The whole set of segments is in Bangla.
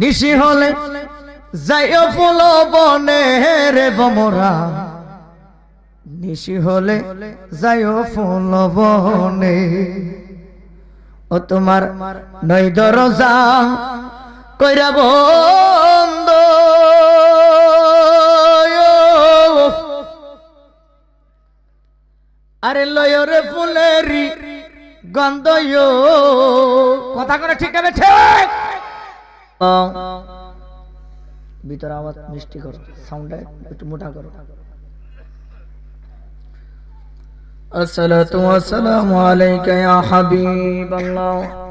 নিশি হলে যাইও ফুল বনে রে বমরা। নিশি হলে যাইও ফুল বনে। ও তোমার নই দরজা কইরা বন্ধ। আরে লয়রে ফুলেরি গন্ধ কথা করে ঠিক ঠিক ভিতরে আওয়াজ মিষ্টি করো সাউন্ডটা একটু মোটা করো الصلاة والسلام عليك يا حبيب الله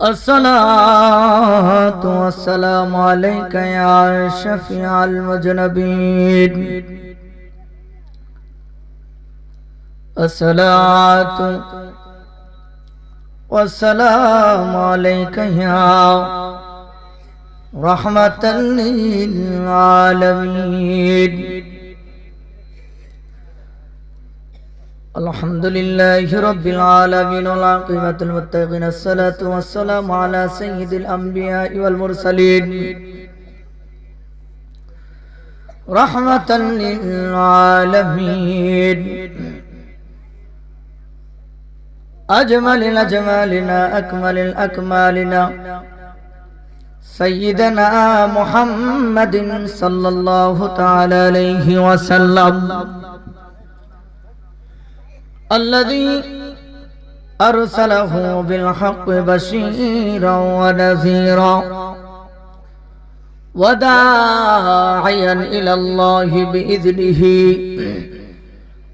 الصلاة والسلام عليك يا شفيع المذنبين الصلاة والسلام عليك يا رحمة للعالمين. الحمد لله رب العالمين والعاقبة المتقين الصلاة والسلام على سيد الأنبياء والمرسلين. رحمة للعالمين. أجمل الأجمالنا أكمل الأكمالنا سيدنا محمد صلى الله تعالى عليه وسلم الذي أرسله بالحق بشيرا ونذيرا وداعيا إلى الله بإذنه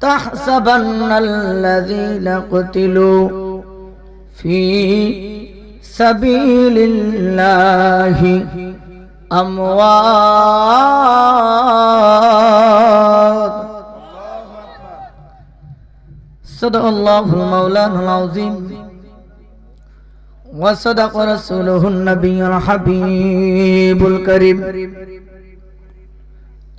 تحسبن الذين قتلوا في سبيل الله أموات صدق الله مولانا العظيم وصدق رسوله النبي الحبيب الكريم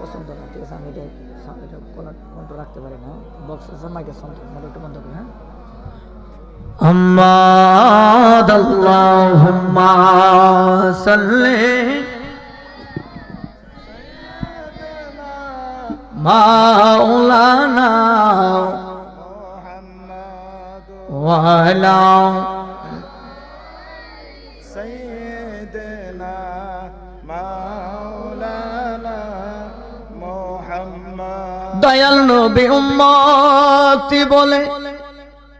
পছন্দ না ঠিক আছে আমি এটা sound- এটা কন্ট্রোল রাখতে পারি না বক্স আছে মাইকের সাউন্ড মোটে একটু বন্ধ করে হ্যাঁ أماد اللهم صل مولانا محمد وعلى سيدنا দয়াল নবী উম্মতি বলে,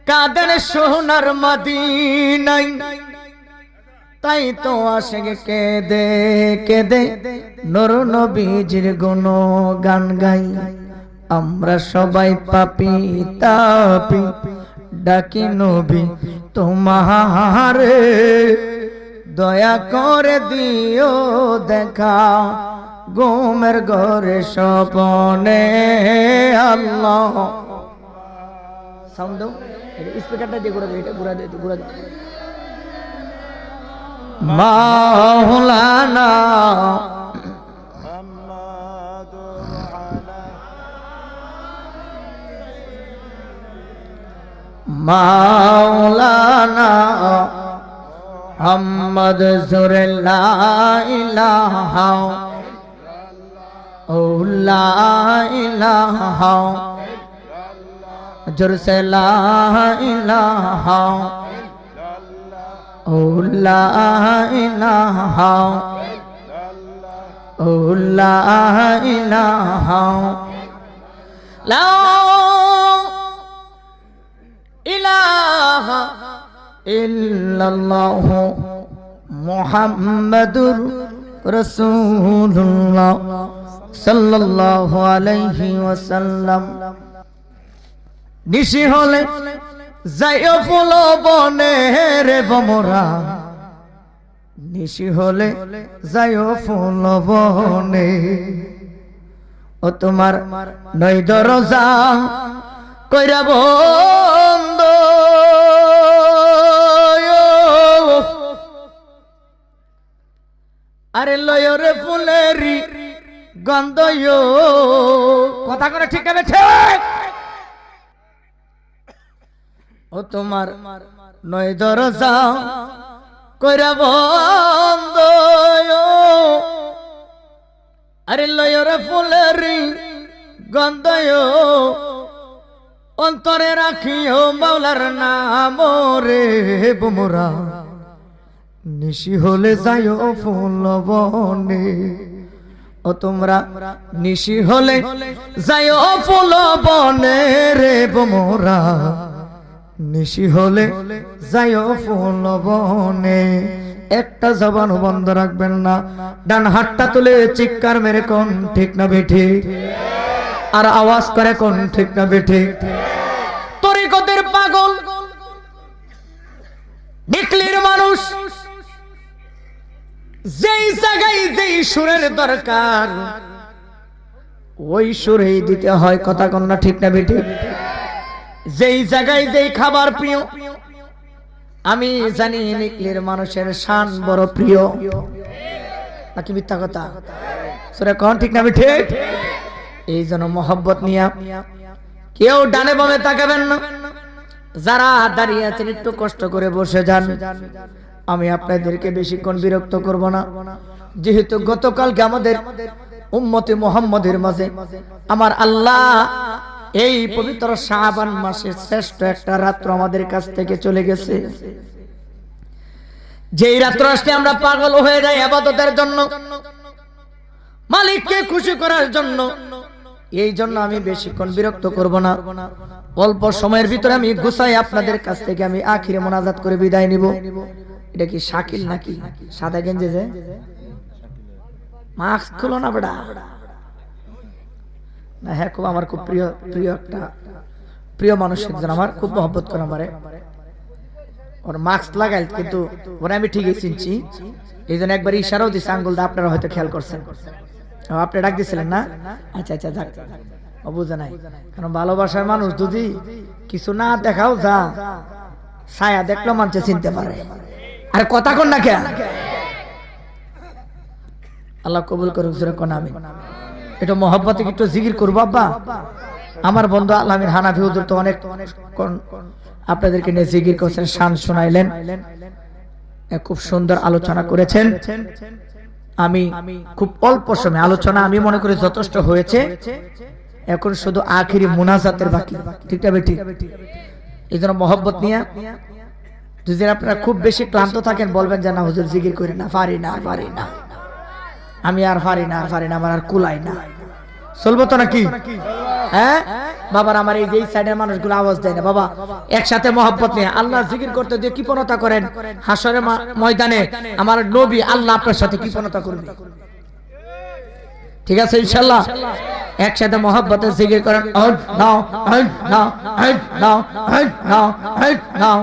কাদের সোনার মদিনাই তাই তো আসে কেদে কেদে নর নবীজির গুণ গান গাই। আমরা সবাই পাপি তাপি, ডাকি নবী তোমারে, দয়া করে দিও দেখা। গোমের ঘরে স্বপনে আল্লাহ। সাউন্ড দাও। স্পিকারটা দিয়ে ঘুরা এটা ঘুরা দিয়ে ঘুরা দাও মাওলানা মাওলানা মোহাম্মদ সুরেলা ইলাহা ও লা ইলাহা জোর সে লা ইলাহা ও লা ইলাহা ও লা ইলাহা লা ইলাহা ইল্লাল্লাহ মুহাম্মাদুর রাসূলুল্লাহ নিশি হলে যাইও ফুল বনে রে বমরা। নিশি হলে যাইও ফুল বনে। ও তোমার নই দরজা কইরা বন্ধ। আরে লয়রে ফুলেরি গন্ধ কথা করে ঠিক আছে ঠিক। ও তোমার নয় দরজা কইরা বন্ধ আরে লয়রে ফুলেরি গন্ধ অন্তরে রাখিও মাওলার নাম রে বুমরা। নিশি হলে যাইও ফুল বনে। ও তোমরা নিশি হলে যাইও ফুল বনে রে বুমরা। নিশি হলে যাইও ফুল বনে। একটা জবান বন্ধ রাখবেন না। ডান হাতটা তুলে চিৎকার মেরে কোন ঠিক না বেঠি? আর আওয়াজ করে কোন ঠিক না বেঠি? তরিকতের পাগল, নিকলির মানুষ যেই জায়গায় যেই সুরের দরকার, ওই সুরেই দিতে হয় কথা কন্যা ঠিক না বেঠি যেই জায়গায় যেই খাবার প্রিয়, আমি জানি নিকলির মানুষের শান বড় প্রিয়। নাকি মিথ্যা কথা? সুরে কন ঠিক না বেঠি এই জন্য মোহব্বত নিয়া কেউ ডানে বামে তাকাবেন না। যারা দাঁড়িয়ে আছেন, একটু কষ্ট করে বসে যান। আমি আপনাদেরকে বেশিক্ষণ বিরক্ত করব না। যেহেতু গতকালকে আমাদের উম্মতে মোহাম্মদের মাঝে আমার আল্লাহ এই পবিত্র শাহবান মাসের শ্রেষ্ঠ একটা রাত্র আমাদের কাছ থেকে চলে গেছে। যেই রাত্র আসলে আমরা পাগল হয়ে যাই আবাদতের জন্য, মালিককে খুশি করার জন্য, এই জন্য আমি বেশিক্ষণ বিরক্ত করব না। অল্প সময়ের ভিতরে আমি গুছাই আপনাদের কাছ থেকে আমি আখিরে মোনাজাত করে বিদায় নিব। এটা কি শাকিল নাকি? সাদা গেঞ্জে যে? মাস্ক খুলো না বড়া না হ্যাঁ খুব আমার খুব প্রিয় প্রিয় একটা, প্রিয় মানুষ একজন আমার, খুব মহব্বত করে আমারে। ওর মাস্ক লাগাই কিন্তু ওরা আমি ঠিকই চিনছি। এই জন্য একবার ইশারাও দিচ্ছে আঙ্গুল দিয়ে আপনারা হয়তো খেয়াল করছেন। আপনি ডাক দিছিলেন না? আচ্ছা আচ্ছা যাক। বুঝে নাই। কারণ ভালোবাসার মানুষ যদি কিছু না দেখাও যা, ছায়া দেখল মানুষে চিনতে পারে। আর কথা কন না কে আল্লাহ কবুল করুক সুরে কোন আমি এটা মহব্বতে একটু জিকির করব আব্বা? আমার বন্ধু আল্লামিন হানাফি হুজুর তো অনেক কোন- আপনাদেরকে নিয়ে জিকির করছেন শান শোনাইলেন। খুব সুন্দর আলোচনা করেছেন। আমি খুব অল্প সময় আলোচনা আমি মনে করি যথেষ্ট হয়েছে। এখন শুধু আখিরি মুনাজাতের বাকি ঠিক আছে ঠিক এই জন্য মহব্বত নিয়ে যদি আপনারা খুব বেশি ক্লান্ত থাকেন, বলবেন যে, না, হুজুর, জিকির করি না, পারি না পারি না। আমি আর পারি না, আর পারি না, আমার আর কুলাই না। চলবো তো নাকি? হ্যাঁ? বাবার আমার এই যে সাইডের মানুষগুলো আওয়াজ দেয় না। বাবা, একসাথে মহব্বত নিয়ে আল্লাহ জিকির করতে দিয়ে কৃপণতা করেন। হাসরে ময়দানে আমার নবী আল্লাহ আপনার সাথে কৃপণতা করবে। ঠিক আছে ইনশাল্লাহ একসাথে মহব্বতে জিকির করেন। নাও নাও নাও নাও নাও।